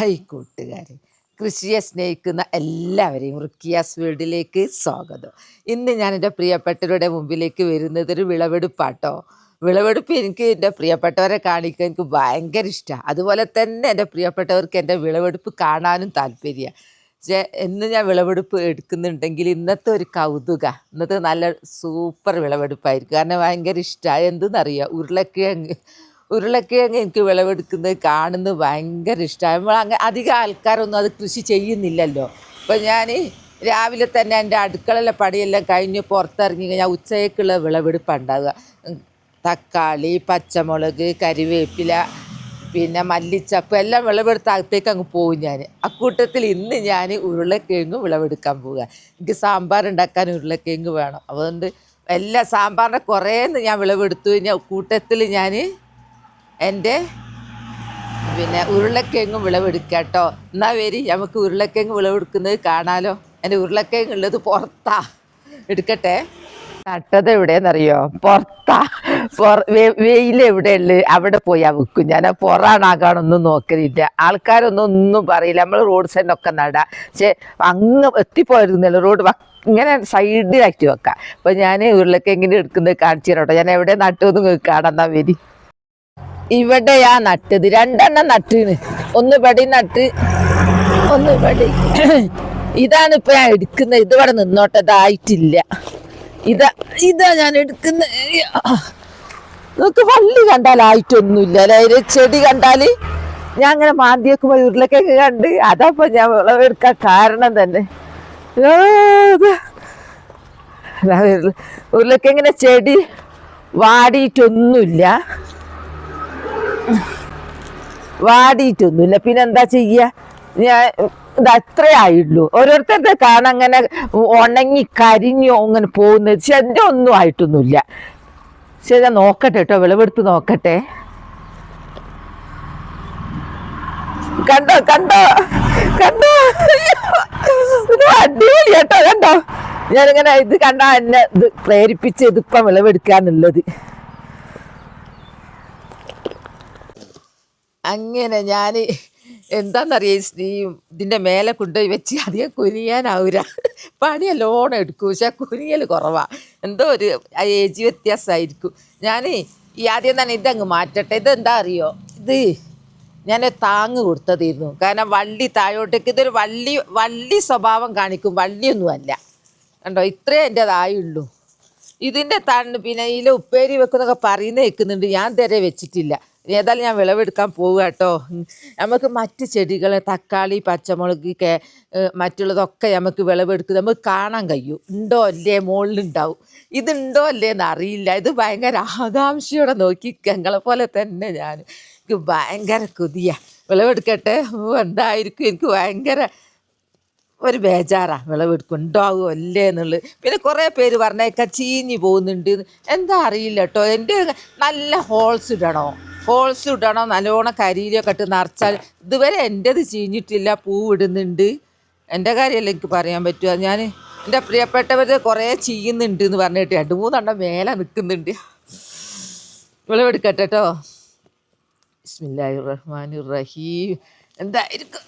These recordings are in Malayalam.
ഹായ് കൂട്ടുകാരെ കൃഷിയെ സ്നേഹിക്കുന്ന എല്ലാവരെയും റുക്കിയാസ് വേൾഡിലേക്ക് സ്വാഗതം. ഇന്ന് ഞാൻ എന്റെ പ്രിയപ്പെട്ടവരുടെ മുമ്പിലേക്ക് വരുന്നത് ഒരു വിളവെടുപ്പാട്ടോ. വിളവെടുപ്പ് എനിക്ക് എന്റെ പ്രിയപ്പെട്ടവരെ കാണിക്കാൻ എനിക്ക് ഭയങ്കര ഇഷ്ടമാണ് അതുപോലെ തന്നെ എന്റെ പ്രിയപ്പെട്ടവർക്ക് എന്റെ വിളവെടുപ്പ് കാണാനും താല്പര്യമാണ് പക്ഷേ എന്ന് ഞാൻ വിളവെടുപ്പ് എടുക്കുന്നുണ്ടെങ്കിൽ ഇന്നത്തെ ഒരു കൗതുക. ഇന്നത്തെ നല്ല സൂപ്പർ വിളവെടുപ്പായിരിക്കും. കാരണം ഭയങ്കര ഇഷ്ടമാണ് എന്തെന്നറിയാം? ഉരുളക്കിഴങ്ങ് ഉരുളക്കിഴങ്ങ് എനിക്ക് വിളവെടുക്കുന്നത് കാണുന്നത് ഭയങ്കര ഇഷ്ടമാണ് നമ്മൾ അങ്ങനെ അധികം ആൾക്കാരൊന്നും അത് കൃഷി ചെയ്യുന്നില്ലല്ലോ. അപ്പോൾ ഞാൻ രാവിലെ തന്നെ എന്റെ അടുക്കളയിലെ പടിയെല്ലാം കഴിഞ്ഞ് പുറത്തിറങ്ങി കഴിഞ്ഞാൽ ഉച്ചയ്ക്കുള്ള വിളവെടുപ്പാണ് ഉണ്ടാവുക. തക്കാളി പച്ചമുളക് കരിവേപ്പില പിന്നെ മല്ലിച്ചപ്പ് എല്ലാം വിളവെടുത്ത് അകത്തേക്ക് അങ്ങ് പോകും ഞാൻ അക്കൂട്ടത്തിൽ ഇന്ന് ഞാൻ ഉരുളക്കിഴങ്ങ് വിളവെടുക്കാൻ പോവുക. എനിക്ക് സാമ്പാർ ഉണ്ടാക്കാൻ ഉരുളക്കിഴങ്ങ് വേണം. അതുകൊണ്ട് എല്ലാ സാമ്പാറിന്റെ കുറേന്ന് ഞാൻ വിളവെടുത്തു. കഴിഞ്ഞാൽ കൂട്ടത്തിൽ ഞാൻ എന്റെ പിന്നെ ഉരുളക്കിഴങ്ങും വിളവെടുക്കുക കേട്ടോ. എന്നാൽ വരി നമുക്ക് ഉരുളക്കിഴങ്ങ് വിളവെടുക്കുന്നത് കാണാലോ. എന്റെ ഉരുളക്കിഴങ്ങ് ഉള്ളത് പുറത്താ. എടുക്കട്ടെ. നട്ടത് എവിടെയെന്നറിയോ? പുറത്താ. പുറ വെയിൽ ഉള്ളു അവിടെ പോയാ വെക്കും ഞാൻ പുറാണാകാണൊന്നും നോക്കലില്ല. ആൾക്കാരൊന്നും ഒന്നും പറയില്ല. നമ്മൾ റോഡ് സൈഡിനൊക്കെ നടാം. പക്ഷെ അങ്ങ് എത്തിപ്പോയിരുന്നില്ല. റോഡ് ഇങ്ങനെ സൈഡിലാക്കി വെക്കാം. അപ്പം ഞാൻ ഉരുളക്കിഴങ്ങിന് എടുക്കുന്നത് കാണിച്ചു തരാം കേട്ടോ. ഞാൻ എവിടെ നട്ടുമെന്ന് എന്ന് കാണാൻ വരി. ഇവിടെയാ നട്ടത്. രണ്ടെണ്ണം നട്ടിന്. ഒന്ന് പടി നട്ട് ഒന്ന് പടി ഇതാണ് ഇപ്പൊ ഞാൻ എടുക്കുന്നത്. ഇത് ഇവിടെ നിന്നോട്ടെ. ഇതായിട്ടില്ല. ഇതാ ഇതാ ഞാൻ എടുക്കുന്ന നമുക്ക് വള്ളി കണ്ടാലായിട്ടൊന്നുമില്ല അല്ലെ? ഒരു ചെടി കണ്ടാൽ ഞാൻ അങ്ങനെ മാന്തിയേക്കുമ്പോ ഉരുളക്കൊക്കെ കണ്ട് അതപ്പോ ഞാൻ വിളവെടുക്കാൻ കാരണം തന്നെ. ഉരുളക്കെങ്ങനെ ചെടി വാടിയിട്ടൊന്നുമില്ല. വാടിയിട്ടൊന്നുമില്ല. പിന്നെ എന്താ ചെയ്യ? ഞാൻ ഇത് അത്രേ ആയുള്ളൂ ഓരോരുത്തരുടെ കാണാൻ അങ്ങനെ ഉണങ്ങി കരിഞ്ഞോ അങ്ങനെ പോകുന്നത്. പക്ഷെ എന്റെ ഒന്നും ആയിട്ടൊന്നുമില്ല. പക്ഷെ ഞാൻ നോക്കട്ടെ കേട്ടോ. വിളവെടുത്ത് നോക്കട്ടെ. കണ്ടോ കണ്ടോ കണ്ടോ? അടിപൊളി കേട്ടോ കണ്ടോ? ഞാനിങ്ങനെ ഇത് കണ്ടാ എന്നെ ഇത് പ്രേരിപ്പിച്ച് ഇതിപ്പം വിളവെടുക്കാന്നുള്ളത്. അങ്ങനെ ഞാൻ എന്താണെന്നറിയ ഈ ഇതിന്റെ മേലെ കൊണ്ടുപോയി വെച്ച് അധികം കുനിയാനാവൂല. പണിയല്ല ലോൺ എടുക്കും. പക്ഷെ കുനിയൽ കുറവാണ് എന്തോ ഒരു ഏജ് വ്യത്യാസമായിരിക്കും. ഞാൻ ഈ ആദ്യം തന്നെ ഇതങ്ങ് മാറ്റട്ടെ. ഇതെന്താ അറിയോ? ഇത് ഞാൻ താങ്ങ് കൊടുത്തതായിരുന്നു. കാരണം വള്ളി താഴോട്ടേക്ക് ഇതൊരു വള്ളി വള്ളി സ്വഭാവം കാണിക്കും. വള്ളിയൊന്നും അല്ല. കണ്ടോ? ഇത്രേ എന്റെതായുള്ളൂ ഇതിന്റെ തണ്ട് പിന്നെ ഇതിൽ ഉപ്പേരി വെക്കുന്നൊക്കെ പറയുന്നത് വെക്കുന്നുണ്ട് ഞാൻ ഇതുവരെ വെച്ചിട്ടില്ല. ഏതായാലും ഞാൻ വിളവെടുക്കാൻ പോവുക കേട്ടോ. നമുക്ക് മറ്റ് ചെടികൾ തക്കാളി പച്ചമുളക് കേ മറ്റുള്ളതൊക്കെ നമുക്ക് വിളവെടുക്കുക നമുക്ക് കാണാൻ കഴിയും. ഉണ്ടോ അല്ലേ മുകളിലുണ്ടാവും. ഇതുണ്ടോ അല്ലേ എന്ന് അറിയില്ല. ഇത് ഭയങ്കര ആകാംക്ഷയോടെ നോക്കി ഞങ്ങളെ പോലെ തന്നെ ഞാൻ എനിക്ക് ഭയങ്കര കൊതിയ. വിളവെടുക്കട്ടെ? എന്തായിരിക്കും? എനിക്ക് ഭയങ്കര ഒരു ബേജാറാണ് വിളവെടുക്കും ഉണ്ടാവുമോ അല്ലേ എന്നുള്ളത്. പിന്നെ കുറേ പേര് പറഞ്ഞേക്കാം ചീഞ്ഞ് പോകുന്നുണ്ട് എന്താ അറിയില്ല കേട്ടോ. എന്റെ നല്ല ഹോൾസ് ഇടണോ? ഹോൾസ് ഇടണം നല്ലോണം കരിയിലൊക്കെ ഇട്ട് നിറച്ചാൽ ഇതുവരെ എന്റെത് ചീഞ്ഞിട്ടില്ല പൂവിടുന്നുണ്ട് എന്റെ കാര്യമല്ല എനിക്ക് പറയാൻ പറ്റുക ഞാൻ എന്റെ പ്രിയപ്പെട്ടവർ കുറേ ചെയ്യുന്നുണ്ട് എന്ന് പറഞ്ഞിട്ട് രണ്ട് മൂന്നെണ്ണം മേലെ നിൽക്കുന്നുണ്ട്. വിളവെടുക്കട്ടെ കേട്ടോ. ബിസ്മില്ലാഹിർ റഹ്മാനിർ റഹീം എന്തായിരിക്കും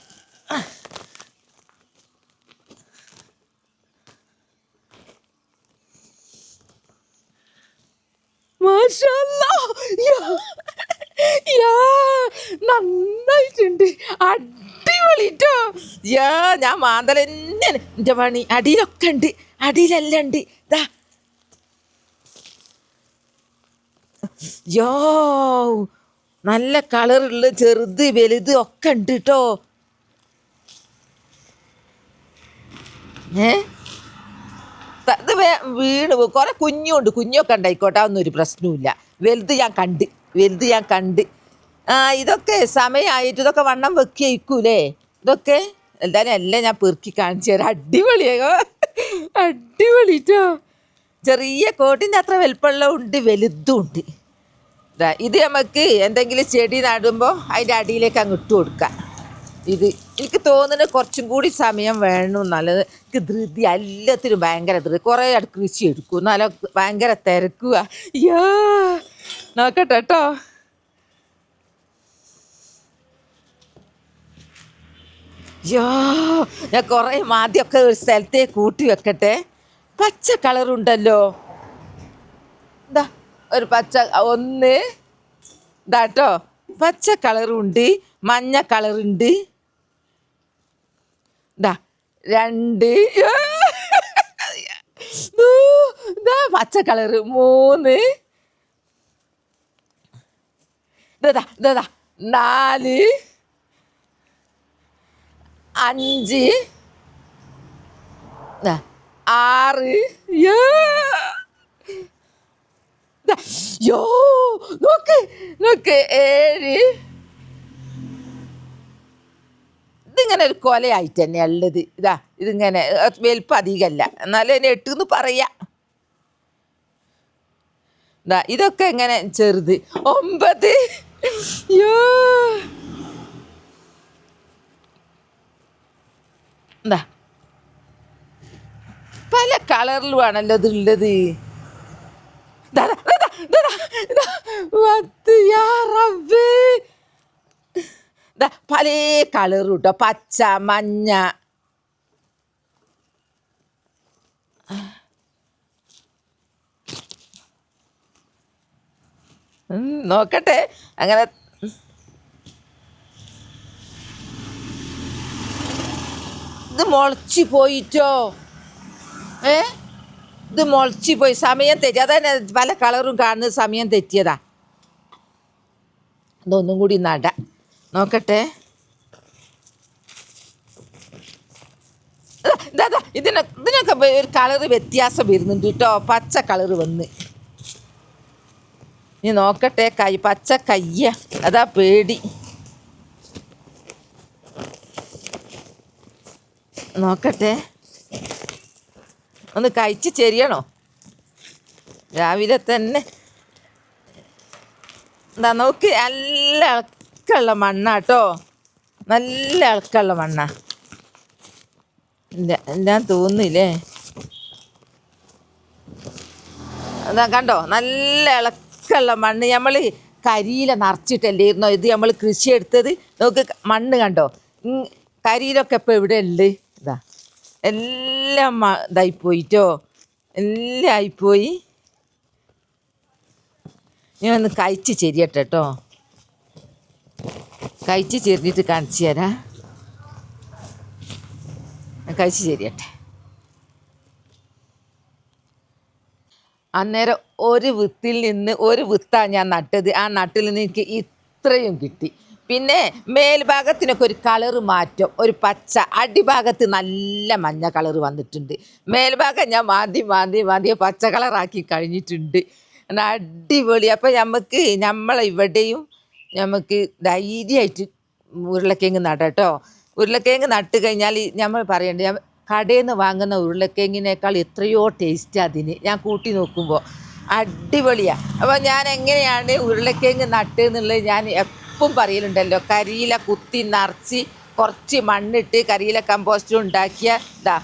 മാഷല്ലാ. യാ. നന്നായിട്ടുണ്ട്. അടിപൊളിട്ടോ യാ ഞാൻ മാന്തല തന്നെ എന്റെ പണി. അടിയിലൊക്കെ ഉണ്ട്. അടിയിലെല്ലാം ഉണ്ട്. ദാ. യോ നല്ല കളറുള്ള ചെറുത് വലുത് ഒക്കെ ഉണ്ട് കേട്ടോ ഏ? ഇത് വീണ് കുറെ കുഞ്ഞുണ്ട്. കുഞ്ഞൊക്കെ ഉണ്ടായിക്കോട്ടെ. അതൊന്നും ഒരു പ്രശ്നവുമില്ല. വലുത് ഞാൻ കണ്ട്. വലുത് ഞാൻ കണ്ട്. ആ ഇതൊക്കെ സമയമായിട്ട് ഇതൊക്കെ വണ്ണം വെക്കിയേക്കൂലേ? ഇതൊക്കെ? എന്തായാലും എല്ലാം ഞാൻ പെറുക്കി കാണിച്ചു തരാം. അടിപൊളിയാകോ അടിപൊളിട്ടോ ചെറിയ കോട്ടിന്റെ അത്ര വലിപ്പമുള്ള ഉണ്ട് വലുതും ഉണ്ട്. ഇത് നമുക്ക് എന്തെങ്കിലും ചെടി നടുമ്പോൾ അതിന്റെ അടിയിലേക്ക് അങ്ങ് ഇട്ട് കൊടുക്കാം. ഇത് എനിക്ക് തോന്നുന്നത് കുറച്ചും കൂടി സമയം വേണം നല്ലത് എനിക്ക് ധൃതി എല്ലാത്തിനും ഭയങ്കര ധൃതി. കുറേ അടുത്ത് കൃഷി എടുക്കും. എന്നാലും ഭയങ്കര തിരക്കുക യാ നോക്കട്ടെ കേട്ടോ യോ ഞാൻ കുറേ മാദ്യമൊക്കെ ഒരു സ്ഥലത്തെ കൂട്ടി വെക്കട്ടെ. പച്ച കളറുണ്ടല്ലോ എന്താ ഒരു പച്ച ഒന്ന്. ഇതാട്ടോ പച്ച കളറുണ്ട് മഞ്ഞ കളറുണ്ട് ഇതാ രണ്ട്. പച്ച കളറ്. മൂന്ന്. നാല്. അഞ്ച്. ആറ്. യോ നോക്ക് നോക്ക് ഏഴ്. ഇതിങ്ങനെ ഒരു കൊലയായിട്ട് തന്നെയാണ് ഉള്ളത്. ഇതാ ഇതിങ്ങനെ വലിപ്പം അധികമല്ല. എന്നാലും എന്നെ എട്ടെന്ന് പറയാ. ദാ ഇതൊക്കെ എങ്ങനെ ചെറുത്. ഒമ്പത്. യോ എന്താ പല കളറിലുമാണല്ലോ ഉള്ളത് ദാ, ദാ, ദാ, ദാ, ദാ, ദാ, വത്ത് ദാ, പല കേട്ടോ പച്ച മഞ്ഞ. നോക്കട്ടെ. അങ്ങനെ ഇത് മുളച്ചു പോയിട്ടോ? ഏ? ഇത് മുളച്ചു പോയി. സമയം തെറ്റി. അതന്നെ പല കളറും കാണുന്ന സമയം തെറ്റിയതാ. ഇതൊന്നും കൂടി നട. നോക്കട്ടെ. ഇതാ, ഇതാ, ഇതാ, ഇതിന് ഇതിനൊക്കെ ഒരു കളറ് വ്യത്യാസം വരുന്നുണ്ട് കേട്ടോ. പച്ച കളറ് വന്ന്. ഇനി നോക്കട്ടെ കൈ പച്ച കയ്യ. അതാ പേടി. നോക്കട്ടെ. ഒന്ന് കഴിച്ച് ചെരിയണോ? രാവിലെ തന്നെ. എന്താ നോക്ക് നല്ല ഇളക്കമുള്ള മണ്ണാട്ടോ നല്ല ഇളക്കമുള്ള മണ്ണാ. ഞാൻ തോന്നില്ലേ അതാ കണ്ടോ? നല്ല ഇളക്കമുള്ള മണ്ണ്. നമ്മൾ കരിയില നിറച്ചിട്ടല്ലായിരുന്നോ ഇത് നമ്മൾ കൃഷി എടുത്തത്. നോക്ക് ക- മണ്ണ് കണ്ടോ? കരിയിലൊക്കെ ഇപ്പോൾ എവിടെ ഉണ്ട് ഇതാ. എല്ലാം ഇതായിപ്പോയിട്ടോ ഇതായി പോയിട്ടോ എല്ലാം ആയിപ്പോയി ഞാൻ ഒന്ന് കഴിച്ച് ശരിയട്ടെട്ടോ കഴിച്ച് ചേർന്നിട്ട് കാണിച്ചു തരാം കഴിച്ച് ചേരിയട്ടെ അന്നേരം ഒരു വിത്തിൽ നിന്ന് ഒരു വിത്താണ് ഞാൻ നട്ടത്. ആ നട്ടിൽ നിന്ന് എനിക്ക് ഇത്രയും കിട്ടി. പിന്നെ മേൽഭാഗത്തിനൊക്കെ ഒരു കളറ് മാറ്റം. ഒരു പച്ച അടിഭാഗത്ത് നല്ല മഞ്ഞ കളർ വന്നിട്ടുണ്ട്. മേൽഭാഗം ഞാൻ മാന്തി മാന്തി മാന്തി പച്ച കളറാക്കി കഴിഞ്ഞിട്ടുണ്ട്. അടിപൊളി. അപ്പം നമുക്ക് നമ്മളെ ഇവിടെയും നമുക്ക് ധൈര്യമായിട്ട് ഉരുളക്കിഴങ്ങ് നടാം കേട്ടോ. ഉരുളക്കിഴങ്ങ് നട്ട് കഴിഞ്ഞാൽ നമ്മൾ പറയണ്ടേ കടയിൽ നിന്ന് വാങ്ങുന്ന ഉരുളക്കിഴങ്ങിനേക്കാൾ എത്രയോ ടേസ്റ്റ് അതിന്. ഞാൻ കൂട്ടി നോക്കുമ്പോൾ അടിപൊളിയാണ് അപ്പോൾ ഞാൻ എങ്ങനെയാണ് ഉരുളക്കിഴങ്ങ് നട്ട് എന്നുള്ളത് ഞാൻ എപ്പം പറയലുണ്ടല്ലോ. കരിയില കുത്തി നിറച്ച് കുറച്ച് മണ്ണിട്ട് കരിയില കമ്പോസ്റ്റ് ഉണ്ടാക്കിയ ഇതാ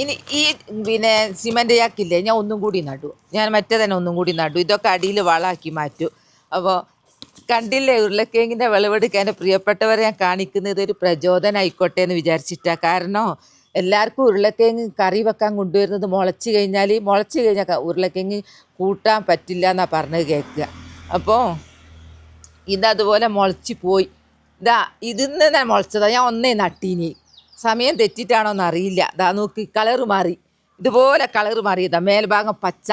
ഇനി ഈ പിന്നെ സിമന്റ് ചാക്കില്ലേ ഞാൻ ഒന്നും കൂടി നടു. ഞാൻ മറ്റേ തന്നെ ഒന്നും കൂടി നടു. ഇതൊക്കെ അടിയിൽ വളമാക്കി മാറ്റും. അപ്പോൾ കണ്ടില്ലേ ഉരുളക്കിഴങ്ങിന്റെ വിളവെടുക്കാൻ പ്രിയപ്പെട്ടവരെ ഞാൻ കാണിക്കുന്നത് ഒരു പ്രചോദനമായിക്കോട്ടെ എന്ന് വിചാരിച്ചിട്ടാണ് കാരണം എല്ലാവർക്കും ഉരുളക്കിഴങ്ങ് കറി വെക്കാൻ കൊണ്ടുവരുന്നത് മുളച്ച് കഴിഞ്ഞാൽ മുളച്ച് കഴിഞ്ഞാൽ ഉരുളക്കിഴങ്ങ് കൂട്ടാൻ പറ്റില്ല എന്നാണ് പറഞ്ഞത് കേൾക്കുക. അപ്പോൾ ഇതതുപോലെ മുളച്ച് പോയി. ഇതാ ഇതിന്ന് തന്നെ മുളച്ചതാണ് ഞാൻ ഒന്നേ നട്ടീനി. സമയം തെറ്റിട്ടാണോ എന്നറിയില്ല ഇതാ നോക്ക് കളറ് മാറി. ഇതുപോലെ കളറ് മാറിയതാണ് മേൽഭാഗം പച്ച.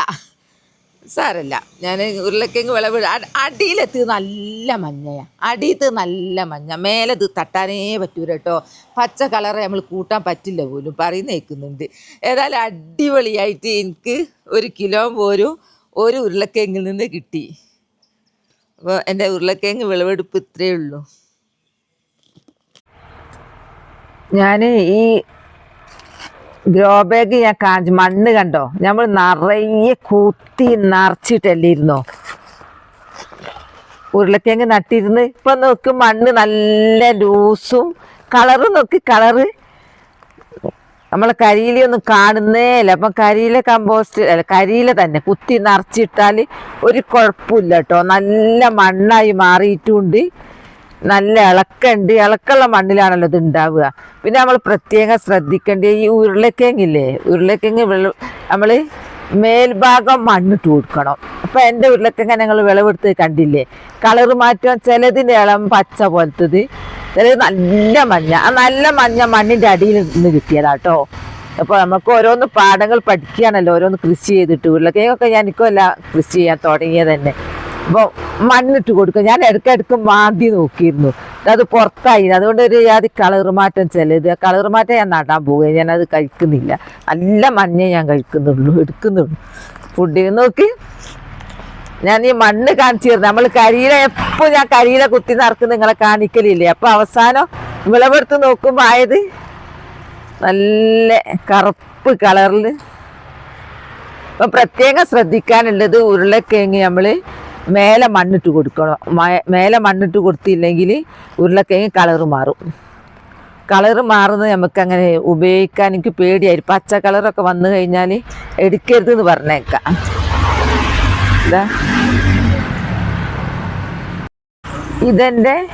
സാരല്ല. ഞാൻ ഉരുളക്കിഴങ്ങ് വിളവ് അടിയിലെത്തി നല്ല മഞ്ഞയാ. അടിയത്ത് നല്ല മഞ്ഞ. മേലത് തട്ടാനേ പറ്റൂല കേട്ടോ. പച്ച കളറ് നമ്മൾ കൂട്ടാൻ പറ്റില്ല പോലും. പറയുന്ന കേൾക്കുന്നുണ്ട് ഏതായാലും അടിപൊളിയായിട്ട് എനിക്ക് ഒരു കിലോ പോലും ഒരു ഉരുളക്കിഴങ്ങിൽ നിന്ന് കിട്ടി. അപ്പോൾ എന്റെ ഉരുളക്കിഴങ്ങ് വിളവെടുപ്പ് ഇത്രയേ ഉള്ളൂ. ഞാൻ ഈ ഗ്രോ ബാഗ് ഞാൻ കാഞ്ച് മണ്ണ് കണ്ടോ? നമ്മൾ നിറയെ കുത്തി നിറച്ചിട്ടല്ലേ ഇരുന്നോ ഉരുളക്കിഴങ്ങ് നട്ടിരുന്ന് ഇപ്പൊ നോക്ക് മണ്ണ് നല്ല ലൂസും കളറ് നോക്കി കളറ് നമ്മളെ കരിയിലൊന്നും കാണുന്നേ ഇല്ല. അപ്പം കരിയില കമ്പോസ്റ്റ് അല്ല കരിയില തന്നെ കുത്തി നിറച്ചിട്ടാൽ ഒരു കുഴപ്പമില്ല കേട്ടോ. നല്ല മണ്ണായി മാറിയിട്ടുമുണ്ട് നല്ല ഇളക്കുണ്ട്. ഇളക്കുള്ള മണ്ണിലാണല്ലോ ഇത് ഉണ്ടാവുക പിന്നെ നമ്മൾ പ്രത്യേകം ശ്രദ്ധിക്കേണ്ട ഈ ഉരുളക്കിഴങ്ങില്ലേ? ഉരുളക്കിഴങ്ങ് നമ്മൾ മേൽഭാഗം മണ്ണിട്ട് കൊടുക്കണം. അപ്പം എന്റെ ഉരുളക്കിഴങ്ങ് ഞങ്ങൾ വിളവെടുത്ത് കണ്ടില്ലേ? കളറ് മാറ്റം ചിലതിന്റെ ഇളം പച്ച പോലത്തത്. ചിലത് നല്ല മഞ്ഞ. ആ നല്ല മഞ്ഞ മണ്ണിന്റെ അടിയിൽ നിന്ന് കിട്ടിയതാട്ടോ അപ്പോൾ നമുക്ക് ഓരോന്ന് പാഠങ്ങൾ പഠിക്കുകയാണല്ലോ. ഓരോന്ന് കൃഷി ചെയ്തിട്ട് ഉരുളക്കിഴങ്ങൊക്കെ ഞാൻ അല്ല കൃഷി ചെയ്യാൻ തുടങ്ങിയത് തന്നെ മണ്ണിട്ട് കൊടുക്കും. ഞാൻ ഇടയ്ക്കിടയ്ക്ക് മാന്തി നോക്കിയിരുന്നു. അത് പുറത്തായി. അതുകൊണ്ട് ഒരു ജാതി കളർ മാറ്റം ചിലത് കളർ മാറ്റം ഞാൻ നടാൻ ഞാൻ ഞാനത് കഴിക്കുന്നില്ല. നല്ല മഞ്ഞ ഞാൻ കഴിക്കുന്നുള്ളൂ. എടുക്കുന്നുള്ളൂ. ഫുഡിൽ നോക്കി. ഞാൻ ഈ മണ്ണ് കാണിച്ചു തരുന്നത് നമ്മൾ കരിയില എപ്പോൾ ഞാൻ കരിയില കുത്തി നടക്കുന്ന നിങ്ങളെ കാണിക്കലില്ലേ? അപ്പോൾ അവസാനം വിളവെടുത്ത് നോക്കുമ്പോൾ ആയത് നല്ല കറുപ്പ് കളറിൽ അപ്പം പ്രത്യേകം ശ്രദ്ധിക്കാനുള്ളത് ഉരുളക്കിഴങ്ങ് നമ്മൾ മേലെ മണ്ണിട്ട് കൊടുക്കണം. മേലെ മണ്ണിട്ട് കൊടുത്തില്ലെങ്കിൽ ഉരുളക്കിഴങ്ങ് കളറ് മാറും. കളറ് മാറുന്നത് നമുക്കങ്ങനെ ഉപയോഗിക്കാൻ എനിക്ക് പേടിയായി. പച്ച കളറൊക്കെ വന്നു കഴിഞ്ഞാൽ എടുക്കരുത് എന്ന് പറഞ്ഞേക്കാം. ഇതാ. ഇതെന്റെ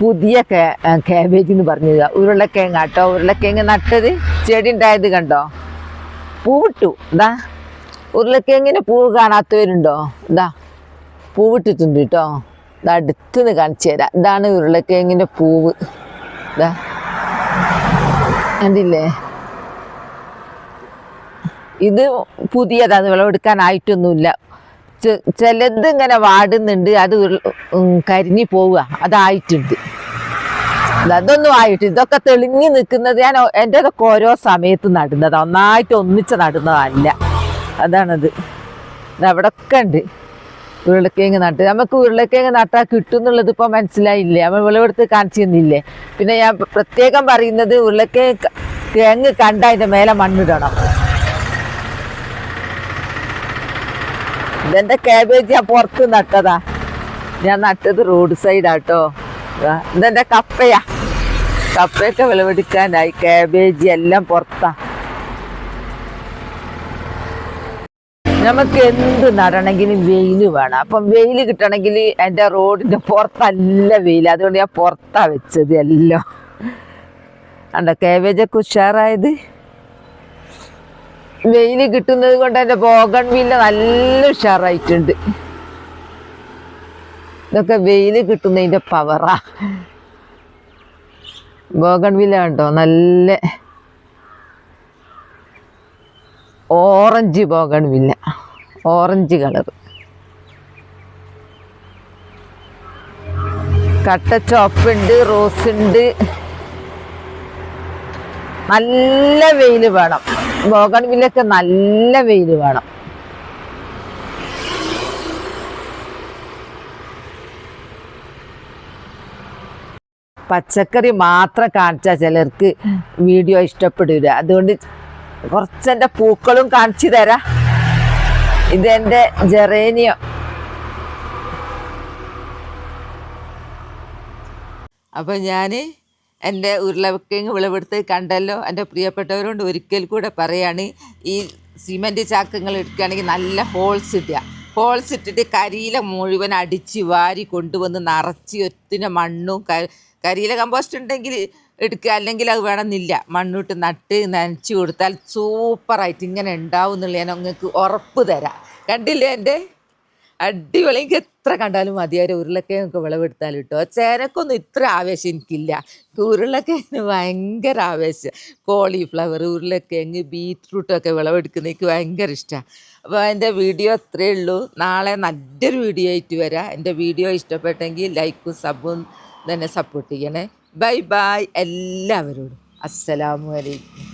പുതിയ കാബേജ് എന്ന് പറഞ്ഞത്. ഉരുളക്കിഴങ്ങ് കേട്ടോ ഉരുളക്കിഴങ്ങ് നട്ടത് ചെടി ഉണ്ടായത് കണ്ടോ? പൂവിട്ടു. ഇതാ. ഉരുളക്കിഴങ്ങിന് പൂവ് കാണാത്തവരുണ്ടോ? ഇതാ. പൂവിട്ടിട്ടുണ്ട് കേട്ടോ. ഇതാ അടുത്തുനിന്ന് കാണിച്ചു തരാം. ഇതാണ് ഉരുളക്കിഴങ്ങിന്റെ പൂവ്. ഇതാ കണ്ടില്ലേ? ഇത് പുതിയതാണ്. വിളവെടുക്കാനായിട്ടൊന്നുമില്ല. ചിലത് ഇങ്ങനെ വാടുന്നുണ്ട്. അത് കരിഞ്ഞു പോവുക. അതായിട്ടുണ്ട്. അതൊന്നും ആയിട്ട് ഇതൊക്കെ തെളിഞ്ഞു നിൽക്കുന്നത് ഞാൻ ഒ- എന്റെ അതൊക്കെ ഓരോ സമയത്ത് നടുന്നതാണ് ഒന്നായിട്ട് ഒന്നിച്ച് നടുന്നതല്ല. അതാണത്. ഇത് അവിടെ ഒക്കെ ഉണ്ട്. ഉരുളക്കിഴങ്ങ് നട്ട്. നമുക്ക് ഉരുളക്കിഴങ്ങ് നട്ടാൽ കിട്ടും എന്നുള്ളത് ഇപ്പം മനസ്സിലായില്ലേ? നമ്മൾ വിളവെടുത്ത് കാണിച്ചു തന്നില്ലേ പിന്നെ ഞാൻ പ്രത്യേകം പറയുന്നത് ഉരുളക്കിഴങ്ങ് കിഴങ്ങ് കണ്ട അതിന്റെ മേലെ മണ്ണിടണം. ഇതെന്റെ കാബേജ് ഞാൻ പുറത്ത് നട്ടതാ? ഞാൻ നട്ടത് റോഡ് സൈഡാട്ടോ ദാ, ഇതെന്റെ കപ്പയാ? കപ്പയൊക്കെ വിളവെടുക്കാനായി. കാബേജ് എല്ലാം പുറത്താ. നമുക്ക് എന്ത് നടണമെങ്കിലും വെയിൽ വേണം. അപ്പം വെയിൽ കിട്ടണമെങ്കിൽ എന്റെ റോഡിന്റെ പുറത്തല്ല വെയിൽ അതുകൊണ്ട് ഞാൻ പുറത്താ വെച്ചത് എല്ലാം. കണ്ടോ കേബേജൊക്കെ ഉഷാറായത്? വെയിൽ കിട്ടുന്നത് കൊണ്ട് എന്റെ ബോഗൺ വില്ല നല്ല ഉഷാറായിട്ടുണ്ട്. ഇതൊക്കെ വെയിൽ കിട്ടുന്നതിന്റെ പവറാ ബോഗൺ വില്ല കണ്ടോ നല്ല ഓറഞ്ച് പോകണമില്ല. ഓറഞ്ച് കളർ കട്ട ചോപ്പുണ്ട് റോസ് ഉണ്ട് നല്ല വെയിൽ വേണം. ബോഗൺവില്ലൊക്കെ നല്ല വെയിൽ വേണം. പച്ചക്കറി മാത്രം കാണിച്ചാൽ ചിലർക്ക് വീഡിയോ ഇഷ്ടപ്പെടില്ല അതുകൊണ്ട് കുറച്ചെന്റെ പൂക്കളും കാണിച്ചു തരാം. ഇതെന്റെ ജെറേനിയം. അപ്പം ഞാൻ എന്റെ ഉരുളക്കിഴങ്ങ് വിളവെടുത്ത് കണ്ടല്ലോ. എന്റെ പ്രിയപ്പെട്ടവരോട് ഒരിക്കൽ കൂടെ പറയാണ് ഈ സിമന്റ് ചാക്കങ്ങൾ എടുക്കുകയാണെങ്കിൽ നല്ല ഹോൾസ് ഇടുക. ഹോൾസ് ഇട്ടിട്ട് കരിയില മുഴുവൻ അടിച്ച് വാരി കൊണ്ടുവന്ന് നിറച്ച് ഒത്തിന മണ്ണും കരിയില കമ്പോസ്റ്റ് ഉണ്ടെങ്കിൽ എടുക്കുക. അല്ലെങ്കിൽ അത് വേണമെന്നില്ല. മണ്ണിട്ട് നട്ട് നനച്ച് കൊടുത്താൽ സൂപ്പറായിട്ട് ഇങ്ങനെ ഉണ്ടാവും എന്നുള്ള ഞാൻ നിങ്ങൾക്ക് ഉറപ്പ് തരാം. കണ്ടില്ലേ എന്റെ? അടിപൊളി. എനിക്ക് എത്ര കണ്ടാലും മതിയായ ഉരുളക്കിഴങ്ങൊക്കെ വിളവെടുത്താൽ കിട്ടുമോ ചേനക്കൊന്നും ഇത്ര ആവേശം എനിക്കില്ല. ഉരുളക്കിഴങ്ങിന് ഭയങ്കര ആവേശം. കോളിഫ്ലവർ ഉരുളക്കിഴങ്ങ് ബീറ്റ്റൂട്ടൊക്കെ വിളവെടുക്കുന്ന എനിക്ക് ഭയങ്കര ഇഷ്ടമാണ് അപ്പോൾ എന്റെ വീഡിയോ അത്രയേ ഉള്ളൂ. നാളെ നല്ലൊരു വീഡിയോ ആയിട്ട് വരാം. എന്റെ വീഡിയോ ഇഷ്ടപ്പെട്ടെങ്കിൽ ലൈക്കും സബും തന്നെ സപ്പോർട്ട് ചെയ്യണേ. ബൈ ബൈ എല്ലാവരോടും. അസ്സലാമു അലൈക്കും.